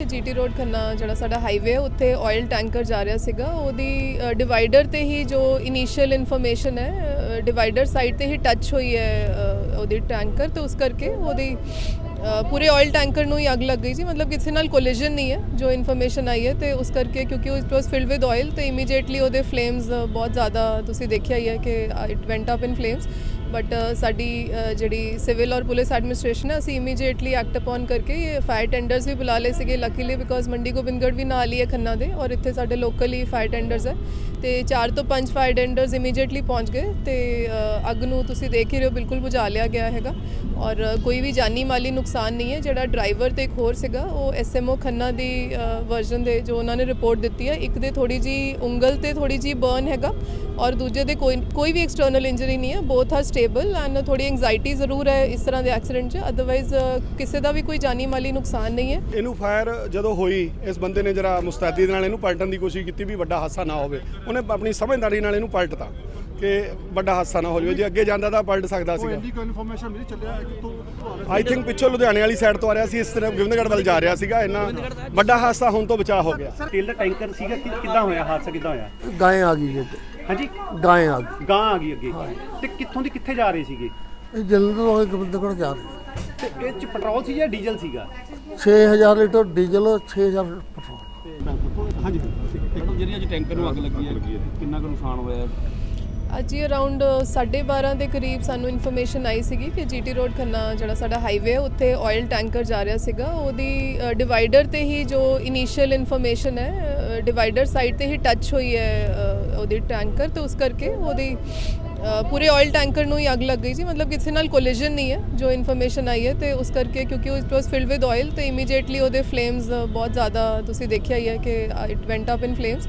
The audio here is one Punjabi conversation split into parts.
ਜੀਟੀ ਰੋਡ ਖੰਨਾ ਜਿਹੜਾ ਸਾਡਾ ਹਾਈਵੇ ਹੈ, ਉੱਥੇ ਆਇਲ ਟੈਂਕਰ ਜਾ ਰਿਹਾ ਸੀਗਾ। ਉਹਦੀ ਡਿਵਾਈਡਰ ਤੇ ਹੀ ਜੋ ਇਨੀਸ਼ੀਅਲ ਇਨਫੋਰਮੇਸ਼ਨ ਹੈ ਡਿਵਾਈਡਰ ਸਾਈਡ ਤੇ ਹੀ ਟੱਚ ਹੋਈ ਹੈ ਉਹਦੀ ਟੈਂਕਰ ਤੇ ਉਸ ਕਰਕੇ ਉਹਦੀ ਪੂਰੇ ਆਇਲ ਟੈਂਕਰ ਨੂੰ ਹੀ ਅੱਗ ਲੱਗ ਗਈ ਸੀ। ਮਤਲਬ ਕਿਸੇ ਨਾਲ ਕੋਲੀਜਨ ਨਹੀਂ ਹੈ, ਜੋ ਇਨਫੋਰਮੇਸ਼ਨ ਆਈ ਹੈ ਤੇ ਉਸ ਕਰਕੇ ਕਿਉਂਕਿ it was filled with oil ਤੇ ਇਮੀਡੀਏਟਲੀ ਉਹਦੇ ਫਲੇਮਸ ਬਹੁਤ ਜ਼ਿਆਦਾ ਤੁਸੀਂ ਦੇਖਿਆ ਹੀ ਹੈ ਕਿ it went up in flames but ਸਾਡੀ ਜਿਹੜੀ ਸਿਵਲ ਔਰ ਪੁਲਿਸ ਐਡਮਿਨਿਸਟ੍ਰੇਸ਼ਨ ਹੈ, ਅਸੀਂ ਇਮੀਡੀਏਟਲੀ ਐਕਟ ਅਪਨ ਕਰਕੇ ਇਹ ਫਾਇਰ ਟੈਂਡਰਸ ਵੀ ਬੁਲਾ ਲਏ ਸੀਗੇ ਲੱਕੀਲੀ ਬਿਕੋਜ਼ ਮੰਡੀ ਗੋਬਿੰਦਗੜ੍ਹ ਵੀ ਨਾਲ ਹੀ ਹੈ ਖੰਨਾ ਦੇ ਔਰ ਇੱਥੇ ਸਾਡੇ ਲੋਕਲ ਹੀ ਫਾਇਰ ਟੈਂਡਰਸ ਹੈ। ਤੇ 4 ਤੋਂ 5 ਫਾਇਰ ਟੈਂਡਰਸ ਇਮੀਡੀਏਟਲੀ ਪਹੁੰਚ ਗਏ ਤੇ ਅੱਗ ਨੂੰ ਤੁਸੀਂ ਦੇਖ ਹੀ ਰਹੇ ਹੋ, ਬਿਲਕੁਲ ਬੁਝਾ ਲਿਆ ਗਿਆ ਹੈਗਾ। ਔਰ ਕੋਈ ਵੀ ਜਾਨੀ ਮਾਲੀ ਨੁਕਸਾਨ ਨੁਕਸਾਨ ਨਹੀਂ ਹੈ। ਜਿਹੜਾ ਡਰਾਈਵਰ ਤੇ ਇੱਕ ਹੋਰ ਸੀਗਾ, ਉਹ ਐਸਐਮਓ ਖੰਨਾ ਦੀ ਵਰਜ਼ਨ ਦੇ ਜੋ ਉਹਨਾਂ ਨੇ ਰਿਪੋਰਟ ਦਿੱਤੀ ਹੈ, ਇੱਕ ਦੇ ਥੋੜੀ ਜੀ ਉਂਗਲ ਤੇ ਥੋੜੀ ਜੀ ਬਰਨ ਹੈਗਾ ਔਰ ਦੂਜੇ ਦੇ ਕੋਈ ਕੋਈ ਵੀ ਐਕਸਟਰਨਲ ਇੰਜਰੀ ਨਹੀਂ ਹੈ। ਬੋਥ ਆਰ ਸਟੇਬਲ ਐਂਡ ਥੋੜੀ ਐਂਗਜ਼ਾਈਟੀ ਜ਼ਰੂਰ ਹੈ ਇਸ ਤਰ੍ਹਾਂ ਦੇ ਐਕਸੀਡੈਂਟ 'ਚ। ਅਦਰਵਾਈਜ਼ ਕਿਸੇ ਦਾ ਵੀ ਕੋਈ ਜਾਨੀ ਮਾਲੀ ਨੁਕਸਾਨ ਨਹੀਂ ਹੈ। ਇਹਨੂੰ ਫਾਇਰ ਜਦੋਂ ਹੋਈ, ਇਸ ਬੰਦੇ ਨੇ ਜਰਾ ਮੁਸਤੈਦੀ ਨਾਲ ਇਹਨੂੰ ਪਲਟਣ ਦੀ ਕੋਸ਼ਿਸ਼ ਕੀਤੀ ਵੀ ਵੱਡਾ ਹਾਸਾ ਨਾ ਹੋਵੇ। ਉਹਨੇ ਆਪਣੀ ਸਮਝਦਾਰੀ ਨਾਲ ਇਹਨੂੰ ਪਲਟਤਾ। ਕਿ ਵੱਡਾ ਹਾਦਸਾ ਨਾ ਹੋ ਜਾਵੇ ਜੇ ਅੱਗੇ ਜਾਂਦਾ ਤਾਂ ਪਲਟ ਸਕਦਾ ਇੰਨੀ ਕੋਈ ਇਨਫੋਰਮੇਸ਼ਨ ਮਿਲੀ ਚੱਲਿਆ ਕਿਤੋਂ ਆਈ ਥਿੰਕ ਪਿੱਛੋਂ ਲੁਧਿਆਣੇ ਵਾਲੀ ਸਾਈਡ ਤੋਂ ਆ ਰਿਹਾ ਸੀ ਇਸ ਤਰ੍ਹਾਂ ਗੋਬਿੰਦਗੜ੍ਹ ਵੱਲ ਜਾ ਰਿਹਾ ਸੀਗਾ ਇੰਨਾ ਵੱਡਾ ਹਾਦਸਾ ਹੋਣ ਤੋਂ ਬਚਾ ਹੋ ਗਿਆ। ਤੇਲ ਦਾ ਟੈਂਕਰ ਸੀਗਾ ਕਿ ਕਿੱਦਾਂ ਹੋਇਆ ਹਾਦਸਾ ਕਿੱਦਾਂ ਹੋਇਆ? ਗਾਂ ਆ ਗਈ ਜੀ ਹਾਂਜੀ? ਗਾਂ ਆ ਗਈ। ਗਾਂ ਆ ਗਈ ਅੱਗੇ। ਤੇ ਕਿੱਥੋਂ ਦੀ ਕਿੱਥੇ ਜਾ ਰਹੇ ਸੀਗੇ? ਇਹ ਜਲੰਧਰ ਤੋਂ ਗੋਬਿੰਦਗੜ੍ਹ ਜਾ ਰਹੀ ਤੇ ਇਹ ਚ ਪੈਟਰੋਲ ਸੀ ਜਾਂ ਡੀਜ਼ਲ ਸੀਗਾ? 6000 ਲੀਟਰ ਡੀਜ਼ਲ 6000 ਪੈਟਰੋਲ। ਹਾਂਜੀ। ਮੈਡਮ ਜਿਹੜੀ ਅੱਜ ਟੈਂਕਰ ਨੂੰ ਅੱਗ ਲੱਗੀ ਹੈ ਕਿੰਨਾ ਕੁ ਨੁਕਸਾਨ ਹੋਇਆ? ਅੱਜ ਹੀ ਅਰਾਊਂਡ 12:30 ਦੇ ਕਰੀਬ ਸਾਨੂੰ ਇਨਫੋਰਮੇਸ਼ਨ ਆਈ ਸੀਗੀ ਕਿ ਜੀਟੀ ਰੋਡ ਖੰਨਾ ਜਿਹੜਾ ਸਾਡਾ ਹਾਈਵੇ ਹੈ, ਉੱਥੇ ਆਇਲ ਟੈਂਕਰ ਜਾ ਰਿਹਾ ਸੀਗਾ। ਉਹਦੀ ਡਿਵਾਈਡਰ ਤੇ ਹੀ ਜੋ ਇਨੀਸ਼ੀਅਲ ਇਨਫੋਰਮੇਸ਼ਨ ਹੈ ਡਿਵਾਈਡਰ ਸਾਈਡ ਤੇ ਹੀ ਟੱਚ ਹੋਈ ਹੈ ਉਹਦੀ ਟੈਂਕਰ ਤੇ ਉਸ ਕਰਕੇ ਉਹਦੀ ਪੂਰੇ ਆਇਲ ਟੈਂਕਰ ਨੂੰ ਹੀ ਅੱਗ ਲੱਗ ਗਈ ਸੀ। ਮਤਲਬ ਕਿਸੇ ਨਾਲ ਕੋਲੀਜਨ ਨਹੀਂ ਹੈ, ਜੋ ਇਨਫੋਰਮੇਸ਼ਨ ਆਈ ਹੈ ਤੇ ਉਸ ਕਰਕੇ ਕਿਉਂਕਿ it was filled with oil ਤੇ ਇਮੀਡੀਏਟਲੀ ਉਹਦੇ ਫਲੇਮਸ ਬਹੁਤ ਜ਼ਿਆਦਾ ਤੁਸੀਂ ਦੇਖਿਆ ਹੀ ਹੈ ਕਿ it went up in flames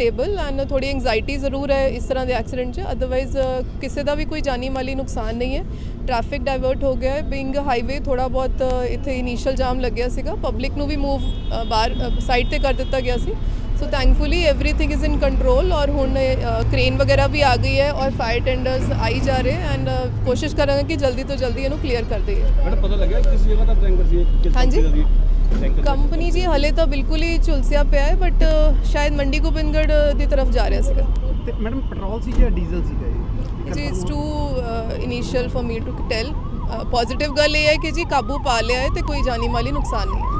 stable and ਥੋੜੀ ਐਂਗਜ਼ਾਈਟੀ ਜ਼ਰੂਰ ਹੈ ਇਸ ਤਰ੍ਹਾਂ ਦੇ ਐਕਸੀਡੈਂਟ 'ਚ ਅਦਰਵਾਈਜ਼ ਕਿਸੇ ਦਾ ਵੀ ਕੋਈ ਜਾਨੀ ਮਾਲੀ ਨੁਕਸਾਨ ਨਹੀਂ ਹੈ ਟ੍ਰੈਫਿਕ ਡਾਇਵਰਟ ਹੋ ਗਿਆ ਹੈ ਬਿੰਗ ਹਾਈਵੇ ਥੋੜਾ ਬਹੁਤ ਇੱਥੇ ਇਨੀਸ਼ੀਅਲ ਜਾਮ ਲੱਗਿਆ ਸੀਗਾ ਪਬਲਿਕ ਨੂੰ ਵੀ ਮੂਵ ਬਾਹਰ ਸਾਈਡ ਤੇ ਕਰ ਦਿੱਤਾ ਗਿਆ ਸੀ so thankfully everything is in control ਔਰ ਹੁਣ ਕ੍ਰੇਨ ਵਗੈਰਾ ਵੀ ਆ ਗਈ ਹੈ ਔਰ ਫਾਇਰ ਟੈਂਡਰਸ ਆਈ ਜਾ ਰਹੇ ਐਂਡ ਕੋਸ਼ਿਸ਼ ਕਰਾਂਗੇ ਕਿ ਜਲਦੀ ਤੋਂ ਜਲਦੀ ਇਹਨੂੰ ਕਲੀਅਰ ਕਰ ਦਈਏ ਮੈਡਮ ਪਤਾ ਲੱਗਿਆ ਕਿਸ ਜਗ੍ਹਾ ਦਾ ਟੈਂਕਰ ਸੀ ਕਿਸ ਹਾਂਜੀ ਕੰਪਨੀ ਜੀ ਹਲੇ ਤਾਂ ਬਿਲਕੁਲ ਹੀ ਝੁਲਸਿਆ ਪਿਆ ਹੈ ਬਟ ਸ਼ਾਇਦ ਮੰਡੀ ਗੋਬਿੰਦਗੜ ਦੀ ਤਰਫ ਜਾ ਰਿਹਾ ਸੀਗਾ ਮੈਡਮ ਪੈਟਰੋਲ ਸੀ ਜਾਂ ਡੀਜ਼ਲ ਸੀਗਾ ਇਹ ਜੀ it's too initial for me to tell positive ਗੱਲ ਇਹ ਹੈ ਕਿ ਜੀ ਕਾਬੂ ਪਾ ਲਿਆ ਹੈ ਤੇ ਕੋਈ ਜਾਨੀ ਮਾਲੀ ਨੁਕਸਾਨ ਨਹੀਂ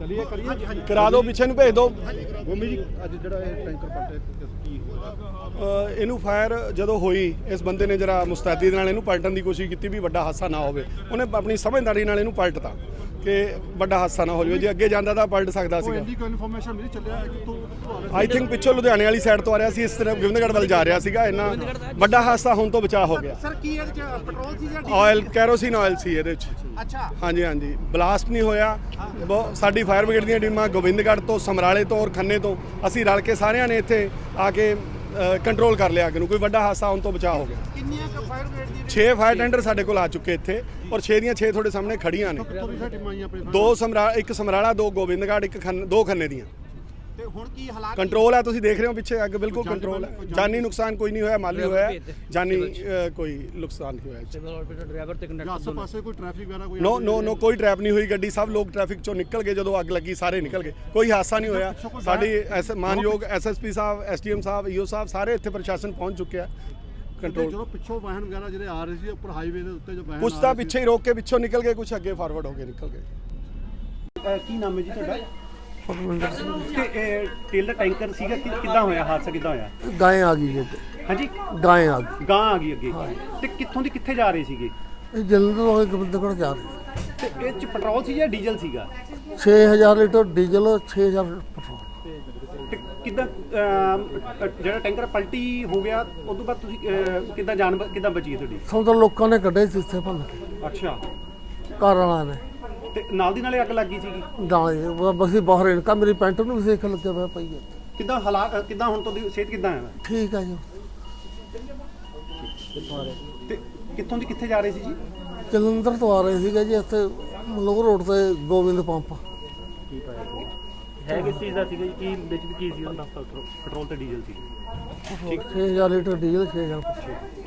ਚਲਿਏ ਕਰੀਏ? ਕਰਾ ਦਿਓ ਪਿੱਛੇ ਨੂੰ ਭੇਜ ਦਿਓ। ਗੋਮੀ ਜੀ ਅੱਜ ਜਿਹੜਾ ਇਹ ਟੈਂਕਰ ਪਲਟੇ ਕੀ ਅ, ਇਹਨੂੰ ਫਾਇਰ ਜਦੋਂ ਹੋਈ ਇਸ ਬੰਦੇ ਨੇ ਜਰਾ ਮੁਸਤੈਦੀ ਨਾਲ ਇਹਨੂੰ ਪਲਟਣ ਦੀ ਕੋਸ਼ਿਸ਼ ਕੀਤੀ ਵੀ ਵੱਡਾ ਹਾਦਸਾ ਨਾ ਹੋਵੇ। ਉਹਨੇ ਆਪਣੀ ਸਮਝਦਾਰੀ ਨਾਲ ਇਹਨੂੰ ਪਲਟਤਾ ਕਿ ਵੱਡਾ ਹਾਦਸਾ ਨਾ ਹੋ ਜਾਵੇ। ਜੇ ਅੱਗੇ ਜਾਂਦਾ ਤਾਂ ਪਲਟ ਸਕਦਾ ਸੀਗਾ। ਇੰਨੀ ਕੋਈ ਇਨਫੋਰਮੇਸ਼ਨ ਮਿਲੀ ਚੱਲਿਆ ਕਿਤੋਂ ਆਈ ਥਿੰਕ ਪਿੱਛੋਂ ਲੁਧਿਆਣੇ ਵਾਲੀ ਸਾਈਡ ਤੋਂ ਆ ਰਿਹਾ ਸੀ ਇਸ ਤਰ੍ਹਾਂ ਗੋਬਿੰਦਗੜ੍ਹ ਵੱਲ ਜਾ ਰਿਹਾ ਸੀਗਾ। ਇੰਨਾ ਵੱਡਾ ਹਾਦਸਾ ਹੋਣ ਤੋਂ ਬਚਾ ਹੋ ਗਿਆ। ਸਰ ਕੀ ਇਹਦੇ ਚ ਪੈਟਰੋਲ ਸੀ ਜਾਂ ਆਇਲ ਕੈਰੋਸਿਨ ਆਇਲ ਸੀ ਇਹਦੇ ਵਿੱਚ ਅੱਛਾ। ਹਾਂਜੀ ਹਾਂਜੀ। ਬਲਾਸਟ ਨਹੀਂ ਹੋਇਆ। ਬਹੁਤ ਸਾਡੀ ਫਾਇਰ ਬ੍ਰਿਗੇਡ ਦੀਆਂ ਟੀਮਾਂ ਗੋਬਿੰਦਗੜ੍ਹ ਤੋਂ ਸਮਰਾਲੇ ਤੋਂ ਔਰ ਖੰਨੇ ਤੋਂ ਅਸੀਂ ਰਲ ਕੇ ਸਾਰਿਆਂ ਨੇ ਇੱਥੇ ਆ ਕੇ ਕੰਟਰੋਲ ਕਰ ਲਿਆ ਅੱਗ ਨੂੰ। ਕੋਈ ਵੱਡਾ ਹਾਦਸਾ ਹੋਣ ਤੋਂ ਬਚਾ ਹੋ ਗਿਆ। ਕਿੰਨੀਆਂ ਕ ਫਾਇਰ ਬ੍ਰਿਗੇਡ ਦੀ 6 ਫਾਇਰ ਟੈਂਡਰ ਸਾਡੇ ਕੋਲ ਆ ਚੁੱਕੇ ਇੱਥੇ ਔਰ 6 ਦੀਆਂ 6 ਤੁਹਾਡੇ ਸਾਹਮਣੇ ਖੜੀਆਂ ਨੇ। ਦੋ ਸਮਰਾ ਇੱਕ ਸਮਰਾਲਾ ਦੋ ਗੋਬਿੰਦਗੜ੍ਹ ਇੱਕ ਖੰਨ ਦੋ ਖੰਨੇ ਦੀਆਂ। ਤੇ ਹੁਣ ਕੀ ਹਾਲਾਤ ਕੰਟਰੋਲ ਹੈ ਤੁਸੀਂ ਦੇਖ ਰਹੇ ਹੋ ਪਿੱਛੇ ਅੱਗ ਬਿਲਕੁਲ ਕੰਟਰੋਲ ਹੈ। ਜਾਨੀ ਨੁਕਸਾਨ ਕੋਈ ਨਹੀਂ ਹੋਇਆ ਮਾਲੀ ਹੋਇਆ। ਜਾਨੀ ਕੋਈ ਨੁਕਸਾਨ ਨਹੀਂ ਹੋਇਆ। ਇੱਥੇ। ਡਰਾਈਵਰ ਤੇ ਜਾਂ ਆਸੇ ਪਾਸੇ ਕੋਈ ਟ੍ਰੈਫਿਕ ਵਗੈਰਾ ਕੋਈ ਨੋ ਨੋ ਨੋ ਕੋਈ ਟ੍ਰੈਪ ਨਹੀਂ ਹੋਈ ਗੱਡੀ। ਸਭ ਲੋਕ ਟ੍ਰੈਫਿਕ ਚੋਂ ਨਿਕਲ ਗਏ ਜਦੋਂ ਅੱਗ ਲੱਗੀ ਸਾਰੇ ਨਿਕਲ ਗਏ। ਕੋਈ ਹਾਦਸਾ ਨਹੀਂ ਹੋਇਆ। ਸਾਡੀ ਐਸ ਮਾਨਯੋਗ ਐਸਐਸਪੀ ਸਾਹਿਬ ਐਸਡੀਐਮ ਸਾਹਿਬ ਈਓ ਸਾਹਿਬ ਸਾਰੇ ਇੱਥੇ ਪ੍ਰਸ਼ਾਸਨ ਪਹੁੰਚ ਚੁੱਕਿਆ ਕੰਟਰੋਲ ਜਦੋਂ ਪਿੱਛੋਂ ਵਾਹਨ ਵਗੈਰਾ ਜਿਹੜੇ ਆ ਰਹੇ ਸੀ ਉੱਪਰ ਹਾਈਵੇ ਦੇ ਉੱਤੇ ਜੋ ਵਾਹਨ ਕੁਛ ਆ ਤਾਂ ਪਿੱਛੇ ਹੀ ਰੋਕ ਕੇ ਪਿੱਛੋਂ ਨਿਕਲ ਗਏ ਕੁਛ ਅੱਗੇ ਫਾਰਵਰਡ ਹੋ ਕੇ ਨਿਕਲ ਗਏ। ਕੀ ਨਾਮ ਹੈ ਜੀ ਤੁਹਾਡਾ? ਪਰਮਿੰਦਰ ਸਿੰਘ। ਤੇ ਇਹ ਤੇਲ ਦਾ ਟੈਂਕਰ ਸੀਗਾ ਕਿ ਕਿੱਦਾਂ ਹੋਇਆ ਹਾਦਸਾ ਕਿੱਦਾਂ ਹੋਇਆ? ਗਾਂ ਆ ਗਈ ਜੀ ਅੱਗੇ। ਹਾਂਜੀ? ਗਾਂ ਆ ਗਈ। ਗਾਂ ਆ ਗਈ ਅੱਗੇ। ਤੇ ਕਿੱਥੋਂ ਦੀ ਕਿੱਥੇ ਜਾ ਰਹੇ ਸੀਗੇ? ਇਹ ਜਲੰਧਰ ਤੋਂ ਗੋਬਿੰਦਗੜ੍ਹ ਜਾ ਰਹੀ ਤੇ ਇਹ ਚ ਪੈਟਰੋਲ ਸੀ ਜਾਂ ਡੀਜ਼ਲ ਸੀਗਾ? 6000 ਲੀਟਰ ਡੀਜ਼ਲ 6000 ਪੈਟਰੋਲ। ਤੇ ਕਿੱਦਾਂ ਅਮ, ਅ, ਜਿਹੜਾ ਟੈਂਕਰ ਪਲਟੀ ਹੋ ਗਿਆ ਉਸ ਤੋਂ ਬਾਅਦ ਤੁਸੀਂ ਅ, ਕਿੱਦਾਂ ਜਾਨ ਬ- ਕਿੱਦਾਂ ਬਚੀ ਹੈ ਤੁਹਾਡੀ? ਸਭ ਤੋਂ ਲੋਕਾਂ ਨੇ ਕੱਢੇ ਸੀ ਇੱਥੇ ਭੰਨ ਕੇ। ਅੱਛਾ। ਘਰ ਵਾਲਿਆਂ ਨੇ। ਤੇ ਨਾਲ ਦੀ ਨਾਲੇ ਅੱਗ ਲੱਗ ਗਈ ਸੀਗੀ? ਬ- ਬਸੀ ਬਾਹਰ ਇਨਕਾ ਮੇਰੀ ਪੈਂਟ ਨੂੰ ਵੀ ਸੇਕ ਲੱਗਿਆ ਹੋਇਆ ਪਈ ਹੈ ਕਿੱਦਾਂ ਹਾਲਾਤ ਕਿੱਦਾਂ ਹੁਣ ਤੁਹਾਡੀ ਸਿਹਤ ਕਿੱਦਾਂ ਹੈ? ਠੀਕ ਹੈ ਜੀ। ਤੇ ਕਿੱਥੋਂ ਦੀ ਕਿੱਥੇ ਜਾ ਰਹੇ ਸੀ ਜੀ? ਜਲੰਧਰ ਤੋਂ ਆ ਰਹੇ ਸੀਗੇ ਜੀ ਇੱਥੇ ਮਲੋਹ ਰੋਡ ਤੇ ਗੋਬਿੰਦ ਪੰਪ। ਹੈ ਕਿਸ ਚੀਜ਼ ਦਾ ਸੀਗਾ ਜੀ? ਕੀ ਵਿੱਚ ਕੀ ਸੀ? ਉਹਨਾਂ ਦਾ ਪੈਟਰੋਲ ਤੇ ਡੀਜ਼ਲ ਸੀ। 6000 ਲੀਟਰ ਡੀਜ਼ਲ 6000 ਪੈਟਰੋਲ